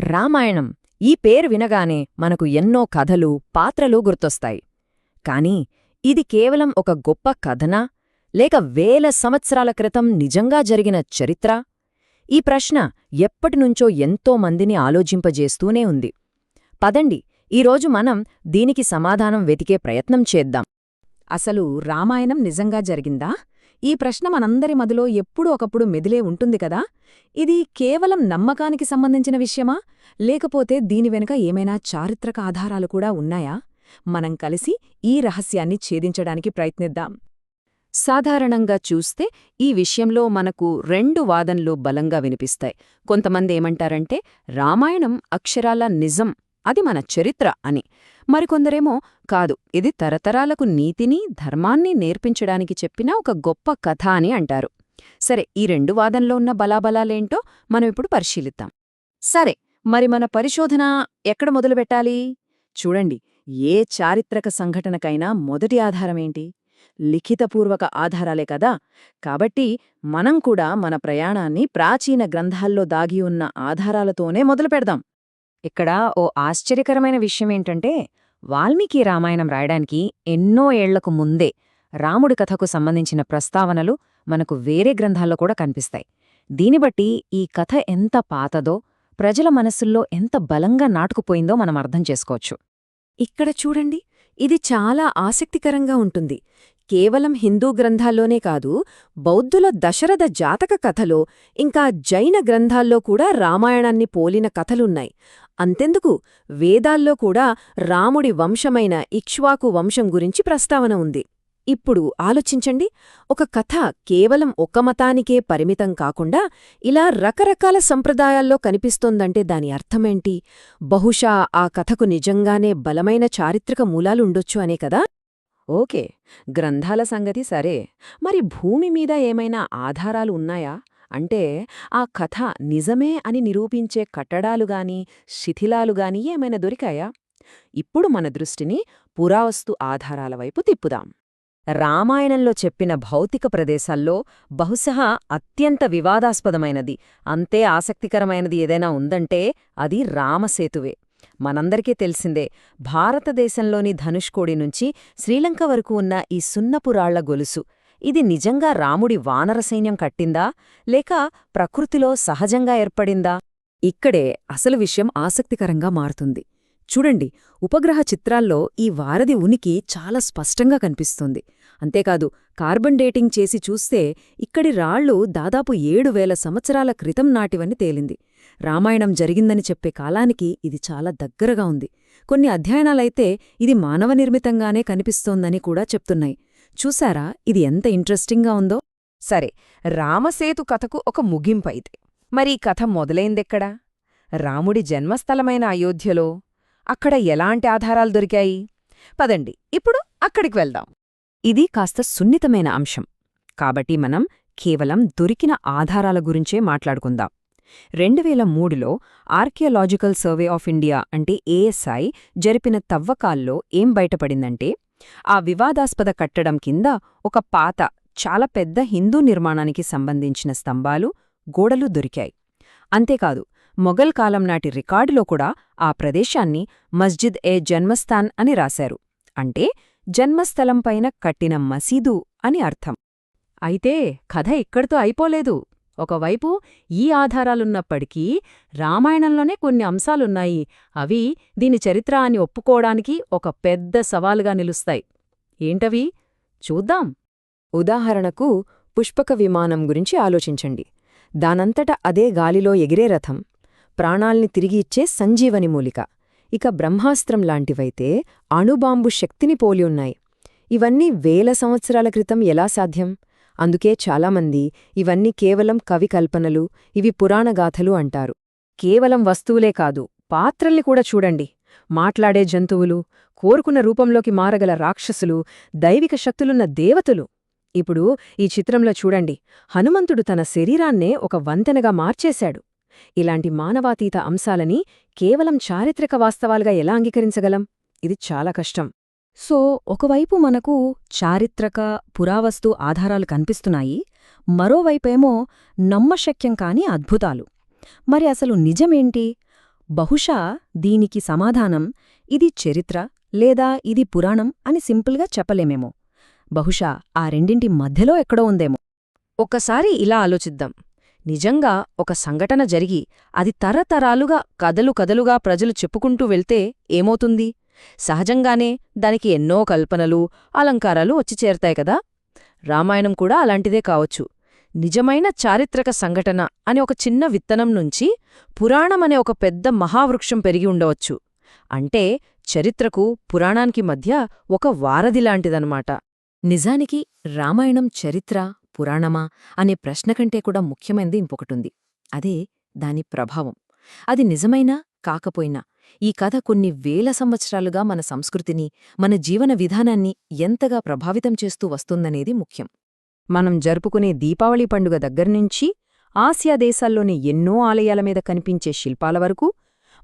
రామాయణం ఈ పేరు వినగానే మనకు ఎన్నో కథలు పాత్రలు గుర్తొస్తాయి. కాని ఇది కేవలం ఒక గొప్ప కథనా? లేక వేల సంవత్సరాల క్రితం నిజంగా జరిగిన చరిత్ర? ఈ ప్రశ్న ఎప్పటినుంచో ఎంతో మందిని ఆలోచింపజేస్తూనే ఉంది. పదండి ఈరోజు మనం దీనికి సమాధానం వెతికే ప్రయత్నం చేద్దాం. అసలు రామాయణం నిజంగా జరిగిందా? ఈ ప్రశ్న మనందరి మదిలో ఎప్పుడూ ఒకప్పుడు మెదిలే ఉంటుంది కదా? ఇది కేవలం నమ్మకానికి సంబంధించిన విషయమా? లేకపోతే దీని వెనుక ఏమైనా చారిత్రక ఆధారాలు కూడా ఉన్నాయా? మనం కలిసి ఈ రహస్యాన్ని ఛేదించడానికి ప్రయత్నిద్దాం. సాధారణంగా చూస్తే ఈ విషయంలో మనకు రెండు వాదనలు బలంగా వినిపిస్తాయి. కొంతమంది ఏమంటారంటే రామాయణం అక్షరాల నిజం అది మన చరిత్ర అని. మరికొందరేమో కాదు ఇది తరతరాలకు నీతిని ధర్మాన్ని నేర్పించడానికి చెప్పిన ఒక గొప్ప కథ అని అంటారు. సరే ఈ రెండు వాదనలో ఉన్న బలాబలాలేంటో మనం ఇప్పుడు పరిశీలిద్దాం. సరే మరి మన పరిశోధన ఎక్కడ మొదలుపెట్టాలి? చూడండి ఏ చారిత్రక సంఘటనకైనా మొదటి ఆధారమేంటి లిఖితపూర్వక ఆధారాలే కదా! కాబట్టి మనం కూడా మన ప్రయాణాన్ని ప్రాచీన గ్రంథాల్లో దాగి ఉన్న ఆధారాలతోనే మొదలుపెడదాం. ఇక్కడ ఓ ఆశ్చర్యకరమైన విషయమేంటంటే వాల్మీకి రామాయణం రాయడానికి ఎన్నో ఏళ్ళకు ముందే రాముడి కథకు సంబంధించిన ప్రస్తావనలు మనకు వేరే గ్రంథాల్లో కూడా కనిపిస్తాయి. దీనిబట్టి ఈ కథ ఎంత పాతదో ప్రజల మనసుల్లో ఎంత బలంగా నాటుకుపోయిందో మనం అర్థం చేసుకోవచ్చు. ఇక్కడ చూడండి ఇది చాలా ఆసక్తికరంగా ఉంటుంది. కేవలం హిందూ గ్రంథాల్లోనే కాదు బౌద్ధుల దశరథ జాతక కథలో ఇంకా జైన గ్రంథాల్లో కూడా రామాయణాన్ని పోలిన కథలున్నాయి. అంతెందుకు? వేదాల్లో కూడా రాముడి వంశమైన ఇక్ష్వాకు వంశం గురించి ప్రస్తావన ఉంది. ఇప్పుడు ఆలోచించండి. ఒక కథ కేవలం ఒక్క మతానికే పరిమితం కాకుండా ఇలా రకరకాల సంప్రదాయాల్లో కనిపిస్తోందంటే దాని అర్థమేంటి? బహుశా ఆ కథకు నిజంగానే బలమైన చారిత్రక మూలాలుండొచ్చు అనే కదా? ఓకే. గ్రంథాల సంగతి సరే. మరి భూమి మీద ఏమైనా ఆధారాలు ఉన్నాయా? అంటే ఆ కథ నిజమే అని నిరూపించే కట్టడాలుగాని శిథిలాలుగాని ఏమైనా దొరికాయా? ఇప్పుడు మన దృష్టిని పురావస్తు ఆధారాల వైపు తిప్పుదాం. రామాయణంలో చెప్పిన భౌతిక ప్రదేశాల్లో బహుశా అత్యంత వివాదాస్పదమైనది అంతే ఆసక్తికరమైనది ఏదైనా ఉందంటే అది రామసేతువే. మనందరికీ తెలిసిందే భారతదేశంలోని ధనుష్కోడి నుంచి శ్రీలంక వరకు ఉన్న ఈ సున్నపురాళ్ళ గొలుసు. ఇది నిజంగా రాముడి వానర సైన్యం కట్టిందా? లేక ప్రకృతిలో సహజంగా ఏర్పడిందా? ఇక్కడే అసలు విషయం ఆసక్తికరంగా మారుతుంది. చూడండి ఉపగ్రహ చిత్రాల్లో ఈ వారధి ఉనికి చాలా స్పష్టంగా కనిపిస్తుంది. అంతేకాదు కార్బన్ డేటింగ్ చేసి చూస్తే ఇక్కడి రాళ్ళు దాదాపు ఏడు వేల సంవత్సరాల క్రితం నాటివని తేలింది. రామాయణం జరిగిందని చెప్పే కాలానికి ఇది చాలా దగ్గరగా ఉంది. కొన్ని అధ్యయనాలైతే ఇది మానవ నిర్మితంగానే కనిపిస్తోందని కూడా చెప్తున్నాయి. చూసారా ఇది ఎంత ఇంట్రెస్టింగ్గా ఉందో? సరే రామసేతు కథకు ఒక ముగింపైతే మరి ఈ కథ మొదలైందెక్కడా? రాముడి జన్మస్థలమైన అయోధ్యలో అక్కడ ఎలాంటి ఆధారాలు దొరికాయి? పదండి ఇప్పుడు అక్కడికి వెళ్దాం. ఇది కాస్త సున్నితమైన అంశం. కాబట్టి మనం కేవలం దొరికిన ఆధారాల గురించే మాట్లాడుకుందాం. రెండు వేల మూడులో ఆర్కియలాజికల్ సర్వే ఆఫ్ ఇండియా అంటే ఏఎస్ఐ జరిపిన తవ్వకాల్లో ఏం బయటపడిందంటే ఆ వివాదాస్పద కట్టడం కింద ఒక పాత చాలా పెద్ద హిందూ నిర్మాణానికి సంబంధించిన స్తంభాలు గోడలు దొరికాయి. అంతేకాదు మొఘల్ కాలం నాటి రికార్డులో కూడా ఆ ప్రదేశాన్ని మస్జిద్ ఏ జన్మస్థాన్ అని రాశారు. అంటే జన్మస్థలంపైన కట్టిన మసీదు అని అర్థం. అయితే కథ ఇక్కడితో అయిపోలేదు. ఒకవైపు ఈ ఆధారాలున్నప్పటికీ రామాయణంలోనే కొన్ని అంశాలున్నాయి. అవి దీని చరిత్ర అని ఒప్పుకోవడానికి ఒక పెద్ద సవాలుగా నిలుస్తాయి. ఏంటవి? చూద్దాం. ఉదాహరణకు పుష్పక విమానం గురించి ఆలోచించండి. దానంతట అదే గాలిలో ఎగిరే రథం ప్రాణాల్ని తిరిగి ఇచ్చే సంజీవని మూలిక. ఇక బ్రహ్మాస్త్రం లాంటివైతే అణుబాంబు శక్తిని పోలి ఉన్నాయి. ఇవన్నీ వేల సంవత్సరాల క్రితం ఎలా సాధ్యం? అందుకే చాలామంది ఇవన్నీ కేవలం కవి కల్పనలు ఇవి పురాణగాథలు అంటారు. కేవలం వస్తువులే కాదు పాత్రల్ని కూడా చూడండి. మాట్లాడే జంతువులు కోరుకున్న రూపంలోకి మారగల రాక్షసులు దైవిక శక్తులున్న దేవతలు. ఇప్పుడు ఈ చిత్రంలో చూడండి హనుమంతుడు తన శరీరాన్నే ఒక వంతెనగా మార్చేశాడు. ఇలాంటి మానవాతీత అంశాలని కేవలం చారిత్రక వాస్తవాలుగా ఎలా అంగీకరించగలం? ఇది చాలా కష్టం. సో ఒకవైపు మనకు చారిత్రక పురావస్తు ఆధారాలు కనిపిస్తున్నాయి మరోవైపేమో నమ్మశక్యం కాని అద్భుతాలు. మరి అసలు నిజమేంటి? బహుశా దీనికి సమాధానం ఇది చరిత్ర లేదా ఇది పురాణం అని సింపుల్గా చెప్పలేమేమో. బహుశా ఆ రెండింటి మధ్యలో ఎక్కడో ఉందేమో. ఒక్కసారి ఇలా ఆలోచిద్దాం. నిజంగా ఒక సంఘటన జరిగి అది తరతరాలుగా కథలు కథలుగా ప్రజలు చెప్పుకుంటూ వెళ్తే ఏమవుతుంది? సహజంగానే దానికి ఎన్నో కల్పనలు అలంకారాలు వచ్చి చేరతాయి కదా? రామాయణం కూడా అలాంటిదే కావచ్చు. నిజమైన చారిత్రక సంఘటన అనే ఒక చిన్న విత్తనం నుంచి పురాణమనే ఒక పెద్ద మహావృక్షం పెరిగి ఉండవచ్చు. అంటే చరిత్రకు పురాణానికి మధ్య ఒక వారధిలాంటిదన్నమాట నిజానికి రామాయణం చరిత్ర పురాణమా అనే ప్రశ్న కంటే కూడా ముఖ్యమైనది ఇంకొకటుంది అదే దాని ప్రభావం. అది నిజమైనా కాకపోయినా ఈ కథ కొన్ని వేల సంవత్సరాలుగా మన సంస్కృతిని మన జీవన విధానాన్ని ఎంతగా ప్రభావితం చేస్తూ వస్తుందనేది ముఖ్యం. మనం జరుపుకునే దీపావళి పండుగ దగ్గర్నుంచి ఆసియా దేశాల్లోని ఎన్నో ఆలయాల మీద కనిపించే శిల్పాల వరకు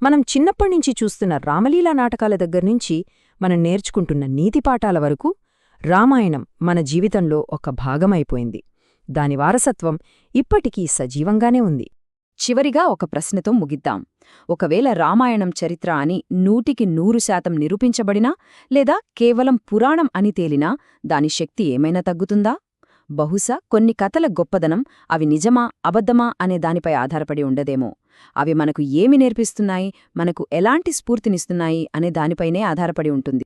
మనం చిన్నప్పటినుంచి చూస్తున్న రామలీలా నాటకాల దగ్గర్నుంచి మనం నేర్చుకుంటున్న నీతిపాఠాల వరకు రామాయణం మన జీవితంలో ఒక భాగమైపోయింది. దాని వారసత్వం ఇప్పటికీ సజీవంగానే ఉంది. చివరిగా ఒక ప్రశ్నతో ముగిద్దాం. ఒకవేళ రామాయణం చరిత్ర అని నూటికి నూరు శాతం నిరూపించబడినా లేదా కేవలం పురాణం అని తేలినా దాని శక్తి ఏమైనా తగ్గుతుందా? బహుశా కొన్ని కథల గొప్పదనం అవి నిజమా అబద్ధమా అనే దానిపై ఆధారపడి ఉండదేమో. అవి మనకు ఏమి నేర్పిస్తున్నాయి మనకు ఎలాంటి స్ఫూర్తినిస్తున్నాయి అనే దానిపైనే ఆధారపడి ఉంటుంది.